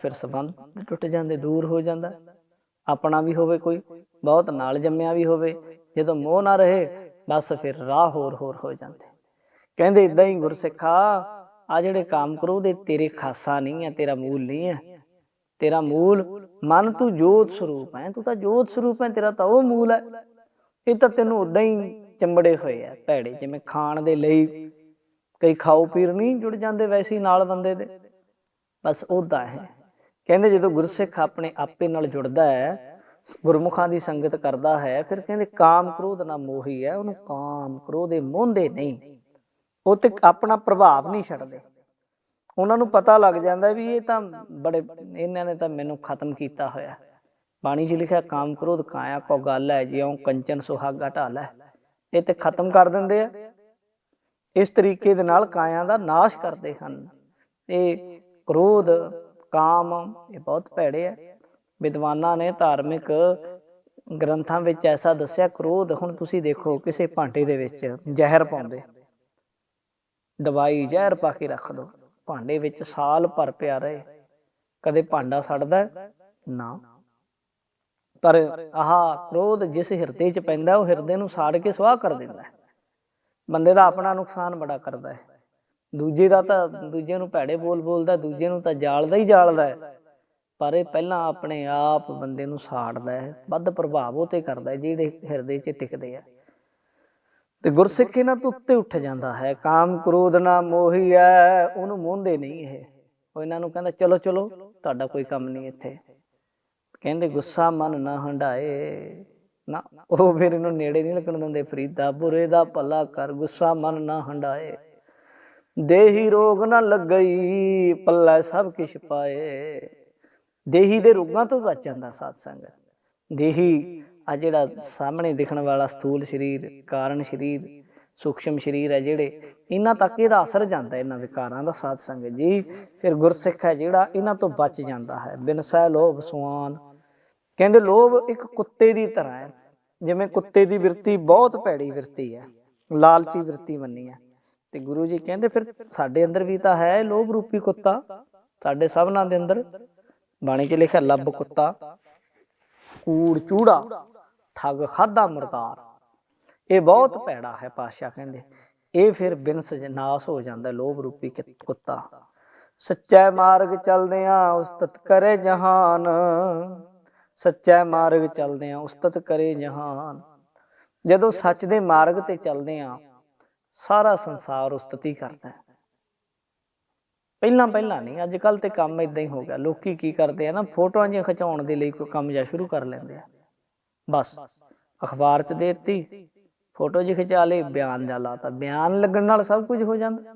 Speaker 2: ਫਿਰ ਸੰਬੰਧ ਟੁੱਟ ਜਾਂਦੇ ਦੂਰ ਹੋ ਜਾਂਦਾ। ਆਪਣਾ ਵੀ ਹੋਵੇ ਕੋਈ, ਬਹੁਤ ਨਾਲ ਜੰਮਿਆ ਵੀ ਹੋਵੇ। ਜਦੋਂ ਮੋਹ ਨਾ ਰਹੇ, ਬਸ ਫਿਰ ਰਾਹ ਹੋਰ ਹੋਰ ਹੋ ਜਾਂਦੇ। ਕਹਿੰਦੇ ਇਦਾਂ ਹੀ ਗੁਰਸਿੱਖਾ ਆ ਜਿਹੜੇ ਕੰਮ ਕਰੋ ਦੇ ਤੇਰੇ ਖਾਸਾ ਨਹੀਂ ਆ, ਤੇਰਾ ਮੂਲ ਨਹੀਂ ਹੈ ਤੇਰਾ ਮੂਲ ਮਨ ਤੂੰ ਜੋਤ ਸਰੂਪ ਹੈ, ਤੂੰ ਤਾਂ ਜੋਤ ਸਰੂਪ ਹੈ, ਤੇਰਾ ਤਾਂ ਉਹ ਮੂਲ ਹੈ। ਇਹ ਤਾਂ ਤੈਨੂੰ ਉਦਾਂ ਹੀ ਚੰਬੜੇ ਹੋਏ ਆ ਭੈੜੇ, ਜਿਵੇਂ ਖਾਣ ਦੇ ਲਈ ਕਈ ਖਾਓ ਪੀਰ ਨਹੀਂ ਜੁੜ ਜਾਂਦੇ ਵੈਸੇ ਹੀ ਨਾਲ ਬੰਦੇ ਦੇ। ਬਸ ਉਦਾਂ ਹੈ। ਕਹਿੰਦੇ ਜਦੋਂ ਗੁਰਸਿੱਖ ਆਪਣੇ ਆਪੇ ਨਾਲ ਜੁੜਦਾ ਹੈ, ਗੁਰਮੁਖਾਂ ਦੀ ਸੰਗਤ ਕਰਦਾ ਹੈ, ਫਿਰ ਕਹਿੰਦੇ ਕਾਮ ਕ੍ਰੋਧ ਨਾ ਮੋਹੀ ਹੈ, ਉਹਨੂੰ ਕਾਮ ਕ੍ਰੋਧੇ ਮੋਹਦੇ ਨਹੀਂ। ਉਹ ਤੇ ਆਪਣਾ ਪ੍ਰਭਾਵ ਨਹੀਂ ਛੱਡਦੇ। ਉਹਨਾਂ ਨੂੰ ਪਤਾ ਲੱਗ ਜਾਂਦਾ ਵੀ ਇਹ ਤਾਂ ਬੜੇ, ਇਹਨਾਂ ਨੇ ਤਾਂ ਮੈਨੂੰ ਖਤਮ ਕੀਤਾ ਹੋਇਆ। ਬਾਣੀ 'ਚ ਲਿਖਿਆ, ਕਾਮ ਕ੍ਰੋਧ ਕਾਇਆ ਕੋ ਗੱਲ ਹੈ, ਜਿਉਂ ਕੰਚਨ ਸੁਹਾਗਾ ਢਾਲ ਹੈ। ਇਹ ਤੇ ਖਤਮ ਕਰ ਦਿੰਦੇ ਆ। ਇਸ ਤਰੀਕੇ ਦੇ ਨਾਲ ਕਾਇਆ ਦਾ ਨਾਸ਼ ਕਰਦੇ ਹਨ। ਇਹ ਕ੍ਰੋਧ ਕਾਮ, ਇਹ ਬਹੁਤ ਭੈੜੇ ਆ। ਵਿਦਵਾਨਾਂ ਨੇ ਧਾਰਮਿਕ ਗ੍ਰੰਥਾਂ ਵਿੱਚ ਐਸਾ ਦੱਸਿਆ, ਕ੍ਰੋਧ ਹੁਣ ਤੁਸੀਂ ਦੇਖੋ ਕਿਸੇ ਭਾਂਡੇ ਦੇ ਵਿੱਚ ਜ਼ਹਿਰ ਪਾਉਂਦੇ। ਦਵਾਈ ਜ਼ਹਿਰ ਪਾ ਕੇ ਰੱਖ ਦੋ। ਭਾਂਡੇ ਵਿੱਚ ਸਾਲ ਭਰ ਪਿਆ ਰਹੇ। ਕਦੇ ਭਾਂਡਾ ਸੜਦਾ ਨਾ। ਪਰ ਆਹ ਕ੍ਰੋਧ ਜਿਸ ਹਿਰਦੇ 'ਚ ਪੈਂਦਾ, ਉਹ ਹਿਰਦੇ ਨੂੰ ਸਾੜ ਕੇ ਸੁਆਹ ਕਰ ਦਿੰਦਾ ਬੰਦੇ ਦਾ ਆਪਣਾ ਨੁਕਸਾਨ ਬੜਾ ਕਰਦਾ ਹੈ। ਦੂਜੇ ਦਾ ਤਾਂ ਦੂਜੇ ਨੂੰ ਭੈੜੇ ਬੋਲ ਬੋਲਦਾ ਦੂਜੇ ਨੂੰ ਤਾਂ ਜਾਲਦਾ ਹੀ ਜਾਲਦਾ ਹੈ। ਪਰ ਇਹ ਪਹਿਲਾਂ ਆਪਣੇ ਆਪ ਬੰਦੇ ਨੂੰ ਸਾੜਦਾ ਹੈ। ਵੱਧ ਪ੍ਰਭਾਵ ਉਹ ਤੇ ਕਰਦਾ ਹੈ ਜਿਹੜੇ ਹਿਰਦੇ 'ਚ ਟਿਕਦੇ ਆ। ਤੇ ਗੁਰਸਿੱਖ ਇਹਨਾਂ ਤੋਂ ਉੱਤੇ ਉੱਠ ਜਾਂਦਾ ਹੈ। ਕਾਮ ਕ੍ਰੋਧ ਨਾ ਮੋਹੀ ਹੈ ਉਹਨੂੰ ਮੋਹਦੇ ਨਹੀਂ ਇਹ। ਉਹ ਇਹਨਾਂ ਨੂੰ ਕਹਿੰਦਾ ਚਲੋ ਚਲੋ ਤੁਹਾਡਾ ਕੋਈ ਕੰਮ ਨਹੀਂ ਇੱਥੇ। ਕਹਿੰਦੇ ਗੁੱਸਾ ਮਨ ਨਾ ਹੰਡਾਏ ਨਾ ਉਹ ਫਿਰ ਇਹਨੂੰ ਨੇੜੇ ਨਹੀਂ ਲੱਗਣ ਦਿੰਦੇ। ਫਰੀਦਾ ਬੁਰੇ ਦਾ ਭਲਾ ਕਰ ਗੁੱਸਾ ਮਨ ਨਾ ਹੰਡਾਏ ਦੇਹੀ ਰੋਗ ਨਾ ਲੱਗਈ, ਪੱਲਾ ਸਭ ਕਿਛ ਪਾਏ। ਦੇਹੀ ਦੇ ਰੋਗਾਂ ਤੋਂ ਬਚ ਜਾਂਦਾ ਸਾਧ ਸੰਗਤ। ਦੇਹੀ ਆ ਜਿਹੜਾ ਸਾਹਮਣੇ ਦਿਖਣ ਵਾਲਾ ਸਥੂਲ ਸਰੀਰ, ਕਾਰਨ ਸਰੀਰ, ਸੂਖਸ਼ਮ ਸਰੀਰ ਹੈ ਜਿਹੜੇ, ਇਹਨਾਂ ਤੱਕ ਇਹਦਾ ਅਸਰ ਜਾਂਦਾ ਇਹਨਾਂ ਵਿਕਾਰਾਂ ਦਾ ਸਾਧ ਸੰਗਤ ਜੀ। ਫਿਰ ਗੁਰਸਿੱਖ ਹੈ ਜਿਹੜਾ ਇਹਨਾਂ ਤੋਂ ਬਚ ਜਾਂਦਾ ਹੈ। ਬਿਨ ਸਹਿ ਲੋਭ ਸੁਆਨ। ਕਹਿੰਦੇ ਲੋਭ ਇੱਕ ਕੁੱਤੇ ਦੀ ਤਰ੍ਹਾਂ ਹੈ। ਜਿਵੇਂ ਕੁੱਤੇ ਦੀ ਬਿਰਤੀ ਬਹੁਤ ਭੈੜੀ ਬਿਰਤੀ ਹੈ। ਲਾਲਚੀ ਬਿਰਤੀ ਮੰਨੀ ਹੈ। ਤੇ ਗੁਰੂ ਜੀ ਕਹਿੰਦੇ ਫਿਰ ਸਾਡੇ ਅੰਦਰ ਵੀ ਤਾਂ ਹੈ ਲੋਭ ਰੂਪੀ ਕੁੱਤਾ, ਸਾਡੇ ਸਭਨਾਂ ਦੇ ਅੰਦਰ। ਬਾਣੀ 'ਚ ਲਿਖਿਆ ਲੱਭ ਕੁੱਤਾ, ਕੂੜ ਚੂੜਾ, ਠੱਗ ਖਾਦਾ ਮਰਦਾਰ ਇਹ ਬਹੁਤ ਭੈੜਾ ਹੈ ਪਾਸ਼ਾ ਕਹਿੰਦੇ। ਇਹ ਫਿਰ ਬਿਨਸ ਨਾਸ ਹੋ ਜਾਂਦਾ ਲੋਭ ਰੂਪੀ ਕੁੱਤਾ। ਸੱਚੇ ਮਾਰਗ ਚਲਦਿਆਂ ਉਸਤਤ ਕਰੇ ਜਹਾਨ। ਸੱਚੇ ਮਾਰਗ ਚਲਦਿਆਂ ਉਸਤਤ ਕਰੇ ਜਹਾਨ। ਜਦੋਂ ਸੱਚ ਦੇ ਮਾਰਗ ਤੇ ਚੱਲਦੇ ਆ ਸਾਰਾ ਸੰਸਾਰ ਉਸਤਤੀ ਕਰਦਾ ਹੈ। ਪਹਿਲਾਂ ਪਹਿਲਾਂ ਨਹੀਂ, ਅੱਜ ਕੱਲ ਤੇ ਕੰਮ ਇਦਾਂ ਹੀ ਹੋ ਗਿਆ। ਲੋਕੀ ਕੀ ਕਰਦੇ ਆ ਨਾ, ਫੋਟੋਆਂ ਜਿਹੀਆਂ ਖਿਚਾਉਣ ਦੇ ਲਈ ਕੋਈ ਕੰਮ ਜਾਂ ਸ਼ੁਰੂ ਕਰ ਲੈਂਦੇ ਆ। ਬਸ, ਅਖਬਾਰ 'ਚ ਦੇ ਦਿੱਤੀ, ਫੋਟੋ ਜੀ ਖਿਚਾ ਲਈ, ਬਿਆਨ ਜਾ ਲਾਤਾ ਬਿਆਨ ਲੱਗਣ ਨਾਲ ਸਭ ਕੁਝ ਹੋ ਜਾਂਦਾ।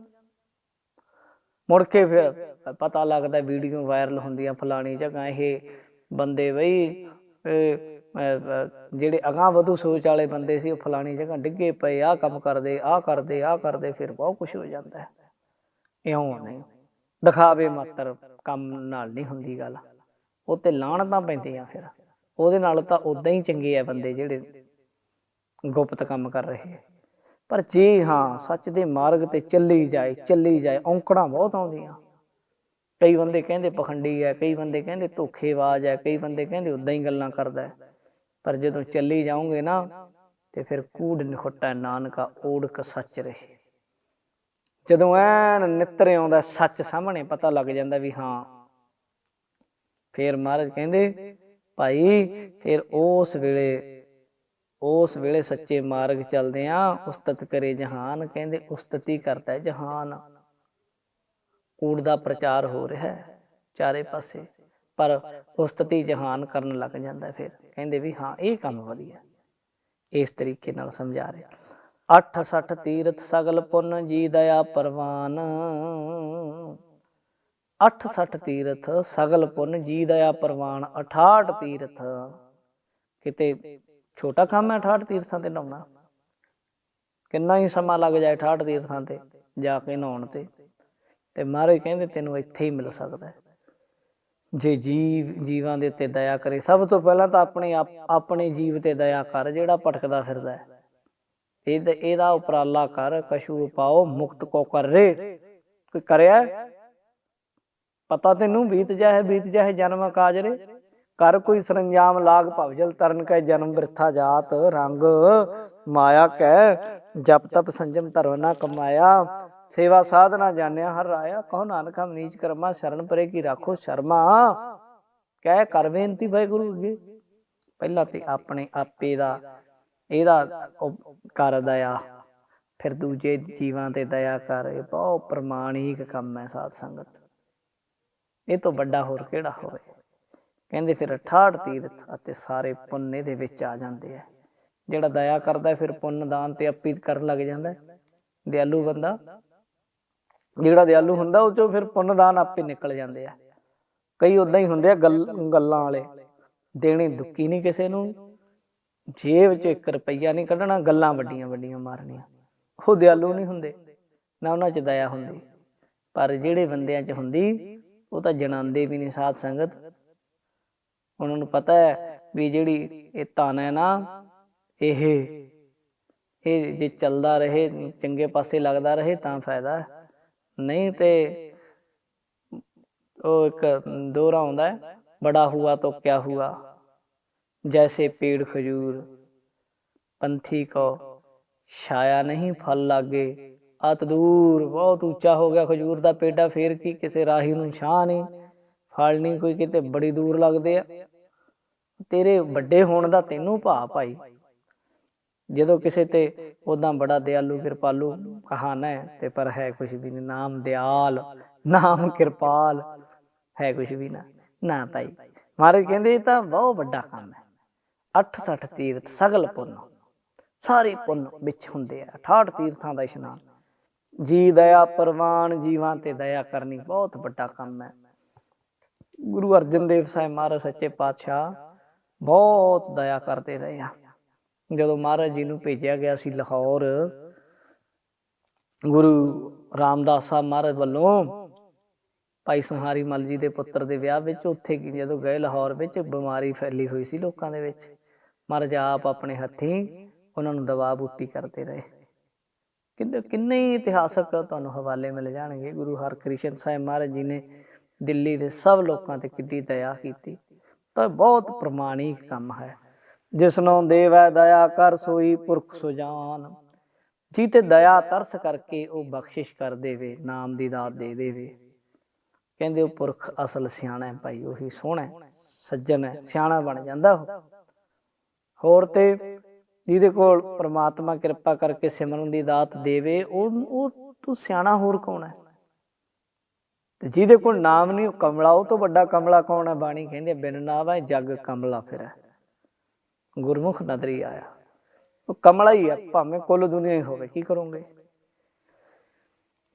Speaker 2: ਮੁੜ ਕੇ ਫਿਰ ਪਤਾ ਲੱਗਦਾ, ਵੀਡੀਓ ਵਾਇਰਲ ਹੁੰਦੀਆਂ ਫਲਾਣੀ ਜਗ੍ਹਾ, ਇਹ ਬੰਦੇ ਬਈ ਜਿਹੜੇ ਅਗਾਂਹ ਵਧੂ ਸੋਚ ਵਾਲੇ ਬੰਦੇ ਸੀ, ਉਹ ਫਲਾਣੀ ਜਗ੍ਹਾ ਡਿੱਗੇ ਪਏ, ਆਹ ਕੰਮ ਕਰਦੇ, ਆਹ ਕਰਦੇ ਆਹ ਕਰਦੇ, ਫਿਰ ਬਹੁਤ ਕੁਝ ਹੋ ਜਾਂਦਾ ਹੈ। ਇਉਂ ਨਹੀਂ। ਦਿਖਾਵੇ ਮਾਤਰ ਕੰਮ ਨਾਲ ਨਹੀਂ ਹੁੰਦੀ ਗੱਲ। ਉਹ ਤੇ ਲਾਹਣਤਾਂ ਪੈਂਦੀਆਂ ਫਿਰ। ਉਹਦੇ ਨਾਲ ਤਾਂ ਉਦਾਂ ਹੀ ਚੰਗੇ ਆ ਬੰਦੇ ਜਿਹੜੇ ਗੁਪਤ ਕੰਮ ਕਰ ਰਹੇ। ਪਰ ਜੇ ਹਾਂ, ਸੱਚ ਦੇ ਮਾਰਗ ਤੇ ਚੱਲੀ ਜਾਏ ਚੱਲੀ ਜਾਏ, ਔਂਕੜਾਂ ਬਹੁਤ ਆਉਂਦੀਆਂ। ਕਈ ਬੰਦੇ ਕਹਿੰਦੇ ਪਖੰਡੀ ਹੈ, ਕਈ ਬੰਦੇ ਕਹਿੰਦੇ ਧੋਖੇਬਾਜ਼ ਹੈ, ਕਈ ਬੰਦੇ ਕਹਿੰਦੇ ਉਦਾਂ ਹੀ ਗੱਲਾਂ ਕਰਦਾ ਹੈ। ਪਰ ਜਦੋਂ ਚੱਲੀ ਜਾਓਗੇ ਨਾ, ਤੇ ਫਿਰ ਕੂੜ ਨਿਖੁੱਟਾ ਨਾਨਕਾ ਓੜਕ ਸੱਚ ਰਹੇ। ਜਦੋਂ ਐਨ ਨਿੱਤਰ ਆਉਂਦਾ ਸੱਚ ਸਾਹਮਣੇ, ਪਤਾ ਲੱਗ ਜਾਂਦਾ ਵੀ ਹਾਂ। ਫੇਰ ਮਹਾਰਾਜ ਕਹਿੰਦੇ, ਭਾਈ, ਫਿਰ ਉਸ ਵੇਲੇ ਉਸ ਵੇਲੇ ਸੱਚੇ ਮਾਰਗ ਚੱਲਦੇ ਆ। ਉਸਤਤ ਕਰੇ ਜਹਾਨ, ਕਹਿੰਦੇ, ਉਸਤਤੀ ਕਰਦਾ ਹੈ ਜਹਾਨ। ਕੂੜ ਦਾ ਪ੍ਰਚਾਰ ਹੋ ਰਿਹਾ ਹੈ ਚਾਰੇ ਪਾਸੇ। ਪਰ ਉਸਤਤੀ ਜਹਾਨ ਕਰਨ ਲੱਗ ਜਾਂਦਾ ਫਿਰ। ਕਹਿੰਦੇ ਵੀ ਹਾਂ, ਇਹ ਕੰਮ ਵਧੀਆ ਇਸ ਤਰੀਕੇ ਨਾਲ ਸਮਝਾ ਰਿਹਾ। 68 ਤੀਰਥ ਸਗਲ ਪੁੰਨ ਜੀ ਦਇਆ ਪਰਵਾਨ। 68 ਤੀਰਥ ਸਗਲ ਪੁੰਨ ਜੀ ਦਇਆ ਪਰਵਾਨ। 68 ਤੀਰਥ। ਕਿਤੇ ਛੋਟਾ ਕੰਮ ਹੈ 68 ਤੀਰਥਾਂ ਤੇ ਨਹਾਉਣਾ? ਕਿੰਨਾ ਹੀ ਸਮਾਂ ਲੱਗ ਜਾਏ 68 ਤੀਰਥਾਂ ਤੇ ਜਾ ਕੇ ਨਹਾਉਣ ਤੇ। ਤੇ ਮਹਾਰਾਜ ਕਹਿੰਦੇ ਤੈਨੂੰ ਇੱਥੇ ਹੀ ਮਿਲ ਸਕਦਾ ਜੇ ਜੀਵ ਜੀਵਾਂ ਦੇ ਉੱਤੇ ਦਇਆ ਕਰੇ, ਸਭ ਤੋਂ ਪਹਿਲਾਂ ਤਾਂ ਆਪਣੇ ਆਪਣੇ ਜੀਵ ਤੇ ਦਇਆ ਕਰ, ਜਿਹੜਾ ਭਟਕਦਾ ਫਿਰਦਾ ਹੈ। ਇਹ ਇਹਦਾ ਉਪਰਾਲਾ ਕਰ, ਕਸ਼ੂ ਪਾਓ, ਮੁਕਤ ਕੋ ਕਰ। ਰੇ ਕੋਈ ਕਰਿਆ? ਪਤਾ ਤੈਨੂੰ, ਬੀਤ ਜਾਹੇ ਬੀਤ ਜਾਹੇ ਜਨਮ ਕਾਜਰੇ। ਕਰ ਕੋਈ ਸਰੰਜਾਮ ਲਾਗ ਭਵਜਲ ਤਰਨ ਕੈ ਜਨਮ ਬਿਰਥਾ ਜਾਤ। ਰੰਗ ਮਾਇਆ ਕੈ, ਜਪ ਤਪ ਸੰਜਮ ਧਰਮ ਨਾ ਕਮਾਇਆ। ਸੇਵਾ ਸਾਧਨਾ ਜਾਣਿਆ ਹਰ ਰਾਇਆ, ਕਹੋ ਨਾਨਕ ਹਮ ਨੀਚ ਕਰਮਾ, ਸ਼ਰਨ ਪਰੇ ਕੀ ਰਾਖੋ ਸ਼ਰਮਾ। ਕਹਿ ਕਰ ਬੇਨਤੀ ਵਾਹਿਗੁਰੂ ਅੱਗੇ। ਪਹਿਲਾਂ ਤੇ ਆਪਣੇ ਆਪੇ ਦਾ ਇਹਦਾ ਕਰ ਦਇਆ। ਫਿਰ ਦੂਜੇ ਜੀਵਾਂ ਤੇ ਦਇਆ ਕਰ। ਇਹ ਬਹੁਤ ਪ੍ਰਮਾਣਿਕ ਕੰਮ ਹੈ ਸਾਧ ਸੰਗਤ। ਇਹ ਤੋਂ ਵੱਡਾ ਹੋਰ ਕਿਹੜਾ ਹੋਵੇ? ਕਹਿੰਦੇ ਫਿਰ 68 ਤੀਰਥ ਅਤੇ ਸਾਰੇ ਪੁੰਨ ਇਹਦੇ ਵਿੱਚ ਆ ਜਾਂਦੇ ਆ। ਜਿਹੜਾ ਦਇਆ ਕਰਦਾ ਫਿਰ ਪੁੰਨ ਦਾਨ ਤੇ ਆਪੀ ਕਰਨ ਲੱਗ ਜਾਂਦਾ ਦਿਆਲੂ ਬੰਦਾ ਜਿਹੜਾ ਦਿਆਲੂ ਹੁੰਦਾ, ਉਹ ਚੋਂ ਫਿਰ ਪੁੰਨਦਾਨ ਆਪੇ ਨਿਕਲ ਜਾਂਦੇ ਆ। ਕਈ ਉਦਾਂ ਹੀ ਹੁੰਦੇ ਆ ਗੱਲ, ਗੱਲਾਂ ਵਾਲੇ। ਦੇਣੇ ਦੁੱਕੀ ਨਹੀਂ ਕਿਸੇ ਨੂੰ। ਜੇਬ 'ਚ 1 ਰੁਪਈਆ ਨਹੀਂ ਕੱਢਣਾ, ਗੱਲਾਂ ਵੱਡੀਆਂ ਵੱਡੀਆਂ ਮਾਰਨੀਆਂ। ਉਹ ਦਿਆਲੂ ਨਹੀਂ ਹੁੰਦੇ, ਨਾ ਉਹਨਾਂ 'ਚ ਦਇਆ ਹੁੰਦੀ। ਪਰ ਜਿਹੜੇ ਬੰਦਿਆਂ 'ਚ ਹੁੰਦੀ, ਉਹ ਤਾਂ ਜਣਾਉਂਦੇ ਵੀ ਨਹੀਂ ਸਾਧ ਸੰਗਤ। ਉਹਨਾਂ ਨੂੰ ਪਤਾ ਹੈ ਵੀ ਜਿਹੜੀ ਇਹ ਧਨ ਹੈ ਨਾ, ਇਹ ਇਹ ਜੇ ਚੱਲਦਾ ਰਹੇ, ਚੰਗੇ ਪਾਸੇ ਲੱਗਦਾ ਰਹੇ, ਤਾਂ ਫਾਇਦਾ ਹੈ। ਨਹੀਂ ਤੇ ਉਹ ਇੱਕ ਦੋਹਰਾ ਆਉਂਦਾ ਹੈ, ਬੜਾ ਹੁਆ ਤੋ ਕਿਆ ਹੁਆ? ਜੈਸੇ ਪੀੜ ਖਜੂਰ, ਪੰਥੀ ਕੋ ਛਾਇਆ ਨਹੀਂ ਫਲ ਲਾਗੇ। ਅਤ ਦੂਰ, ਬਹੁਤ ਉੱਚਾ ਹੋ ਗਿਆ ਖਜੂਰ ਦਾ ਪੇਡਾ, ਫੇਰ ਕੀ ਕਿਸੇ ਰਾਹੀ ਨੂੰ ਛਾਂ ਨਹੀਂ ਫਲ ਨਹੀਂ ਕੋਈ ਕਿਤੇ ਬੜੀ ਦੂਰ ਲੱਗਦੇ ਆ। ਤੇਰੇ ਵੱਡੇ ਹੋਣ ਦਾ ਤੈਨੂੰ ਭਾ ਭਾਈ। ਜਦੋਂ ਕਿਸੇ ਤੇ ਉਦਾਂ ਬੜਾ ਦਿਆਲੂ ਕਿਰਪਾਲੂ ਕਹਾਣਾ ਹੈ ਤੇ ਪਰ ਹੈ ਕੁਝ ਵੀ ਨਹੀਂ। ਨਾਮ ਦਿਆਲ ਨਾਮ ਕਿਰਪਾਲ ਹੈ ਕੁਝ ਵੀ ਨਾ। ਨਾ ਭਾਈ ਮਹਾਰਾਜ ਕਹਿੰਦੇ ਇਹ ਤਾਂ ਬਹੁਤ ਵੱਡਾ ਕੰਮ ਹੈ। 68 ਤੀਰਥ ਸਗਲ ਪੁੰਨ। ਸਾਰੇ ਪੁੰਨ ਵਿੱਚ ਹੁੰਦੇ ਆ। 68 ਤੀਰਥਾਂ ਦਾ ਇਸ਼ਨਾਨ। ਜੀ ਦਇਆ ਪਰਵਾਨ ਜੀਵਾਂ ਤੇ ਦਇਆ ਕਰਨੀ ਬਹੁਤ ਵੱਡਾ ਕੰਮ ਹੈ। ਗੁਰੂ ਅਰਜਨ ਦੇਵ ਸਾਹਿਬ ਮਹਾਰਾਜ ਸੱਚੇ ਪਾਤਸ਼ਾਹ ਬਹੁਤ ਦਇਆ ਕਰਦੇ ਰਹੇ ਆ। ਜਦੋਂ ਮਹਾਰਾਜ ਜੀ ਨੂੰ ਭੇਜਿਆ ਗਿਆ ਸੀ ਲਾਹੌਰ, ਗੁਰੂ ਰਾਮਦਾਸ ਸਾਹਿਬ ਮਹਾਰਾਜ ਵੱਲੋਂ ਭਾਈ ਸੁਹਾਰੀ ਮਲ ਜੀ ਦੇ ਪੁੱਤਰ ਦੇ ਵਿਆਹ ਵਿੱਚ ਉੱਥੇ ਜਦੋਂ ਗਏ ਲਾਹੌਰ ਵਿੱਚ, ਬਿਮਾਰੀ ਫੈਲੀ ਹੋਈ ਸੀ ਲੋਕਾਂ ਦੇ ਵਿੱਚ। ਮਹਾਰਾਜ ਆਪ ਆਪਣੇ ਹੱਥੀਂ ਉਹਨਾਂ ਨੂੰ ਦਵਾ ਬੂਟੀ ਕਰਦੇ ਰਹੇ। ਕਿੰਨੇ ਕਿੰਨੇ ਹੀ ਇਤਿਹਾਸਕ ਤੁਹਾਨੂੰ ਹਵਾਲੇ ਮਿਲ ਜਾਣਗੇ। ਗੁਰੂ ਹਰਕ੍ਰਿਸ਼ਨ ਸਾਹਿਬ ਮਹਾਰਾਜ ਜੀ ਨੇ ਦਿੱਲੀ ਦੇ ਸਭ ਲੋਕਾਂ ਤੇ ਕਿੱਡੀ ਦਇਆ ਕੀਤੀ। ਤਾਂ ਬਹੁਤ ਪ੍ਰਮਾਣਿਕ ਕੰਮ ਹੈ। ਜਿਸਨੋਂ ਦੇਵੈ ਦਇਆ ਕਰ ਸੋਈ ਪੁਰਖ ਸੁਜਾਨ ਜੀ ਤੇ ਦਇਆ ਤਰਸ ਕਰਕੇ ਉਹ ਬਖਸ਼ਿਸ਼ ਕਰ ਦੇਵੇ, ਨਾਮ ਦੀ ਦਾਤ ਦੇ ਦੇਵੇ। ਕਹਿੰਦੇ ਉਹ ਪੁਰਖ ਅਸਲ ਸਿਆਣਾ ਹੈ ਭਾਈ, ਉਹੀ ਸੋਹਣਾ ਹੈ, ਸੱਜਣ ਹੈ, ਸਿਆਣਾ ਬਣ ਜਾਂਦਾ ਉਹ। ਹੋਰ ਤੇ ਜਿਹਦੇ ਕੋਲ ਪ੍ਰਮਾਤਮਾ ਕਿਰਪਾ ਕਰਕੇ ਸਿਮਰਨ ਦੀ ਦਾਤ ਦੇਵੇ, ਉਹ ਉਹ ਤੂੰ ਸਿਆਣਾ ਹੋਰ ਕੌਣ ਹੈ? ਤੇ ਜਿਹਦੇ ਕੋਲ ਨਾਮ ਨਹੀਂ, ਉਹ ਕਮਲਾ, ਉਹ ਤੋਂ ਵੱਡਾ ਕਮਲਾ ਕੌਣ ਹੈ? ਬਾਣੀ ਕਹਿੰਦੇ ਬਿਨ ਨਾਮ ਹੈ ਜੱਗ ਕਮਲਾ ਫਿਰ। ਹੈ ਗੁਰਮੁਖ ਨਦਰੀ ਆਇਆ। ਉਹ ਕਮਲਾ ਹੀ ਹੈ ਭਾਵੇਂ ਕੁੱਲ ਦੁਨੀਆ ਹੀ ਹੋਵੇ, ਕੀ ਕਰੋਗੇ?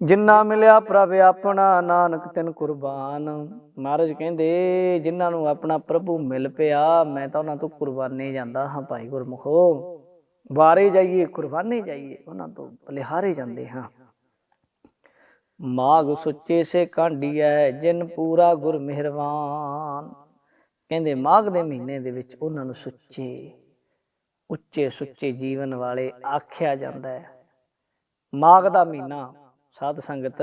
Speaker 2: ਜਿੰਨਾ ਮਿਲਿਆ ਪ੍ਰਭ ਆਪਣਾ, ਨਾਨਕ ਤਿਨ ਕੁਰਬਾਨ। ਮਹਾਰਾਜ ਕਹਿੰਦੇ ਜਿਨ੍ਹਾਂ ਨੂੰ ਆਪਣਾ ਪ੍ਰਭੂ ਮਿਲ ਪਿਆ, ਮੈਂ ਤਾਂ ਉਹਨਾਂ ਤੋਂ ਕੁਰਬਾਨੇ ਜਾਂਦਾ ਹਾਂ ਭਾਈ ਗੁਰਮੁਖੋ। ਵਾਰੇ ਜਾਈਏ, ਕੁਰਬਾਨੇ ਜਾਈਏ, ਉਹਨਾਂ ਤੋਂ ਬਲਿਹਾਰੇ ਜਾਂਦੇ ਹਾਂ। ਮਾਗ ਸੁੱਚੇ ਸੇ ਕਾਂਢੀਐ ਜਿਨ ਪੂਰਾ ਗੁਰ ਮਿਹਰਬਾਨ ਕਹਿੰਦੇ ਮਾਘ ਦੇ ਮਹੀਨੇ ਦੇ ਵਿੱਚ ਉਹਨਾਂ ਨੂੰ ਸੁੱਚੇ, ਉੱਚੇ ਸੁੱਚੇ ਜੀਵਨ ਵਾਲੇ ਆਖਿਆ ਜਾਂਦਾ ਹੈ। ਮਾਘ ਦਾ ਮਹੀਨਾ ਸਾਧ ਸੰਗਤ,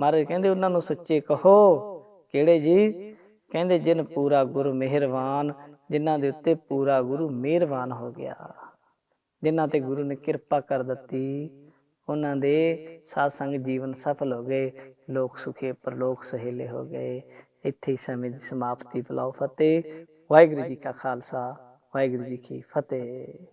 Speaker 2: ਮਹਾਰਾਜ ਕਹਿੰਦੇ ਉਹਨਾਂ ਨੂੰ ਸੱਚੇ ਕਹੋ। ਕਿਹੜੇ ਜੀ? ਕਹਿੰਦੇ ਜਿਨ ਪੂਰਾ ਗੁਰੂ ਮਿਹਰਬਾਨ, ਜਿਨ੍ਹਾਂ ਦੇ ਉੱਤੇ ਪੂਰਾ ਗੁਰੂ ਮਿਹਰਬਾਨ ਹੋ ਗਿਆ। ਜਿਨ੍ਹਾਂ ਤੇ ਗੁਰੂ ਨੇ ਕਿਰਪਾ ਕਰ ਦਿੱਤੀ, ਉਹਨਾਂ ਦੇ ਸਾਧ ਸੰਗ ਜੀਵਨ ਸਫਲ ਹੋ ਗਏ। ਲੋਕ ਸੁਖੇ, ਪਰਲੋਕ ਸਹੇਲੇ ਹੋ ਗਏ। ਇੱਥੇ ਹੀ ਸਮੇਂ ਦੀ ਸਮਾਪਤੀ ਬੁਲਾਓ ਫਤਿਹ। ਵਾਹਿਗੁਰੂ ਜੀ ਕਾ ਖਾਲਸਾ ਵਾਹਿਗੁਰੂ ਜੀ ਕੀ ਫਤਿਹ।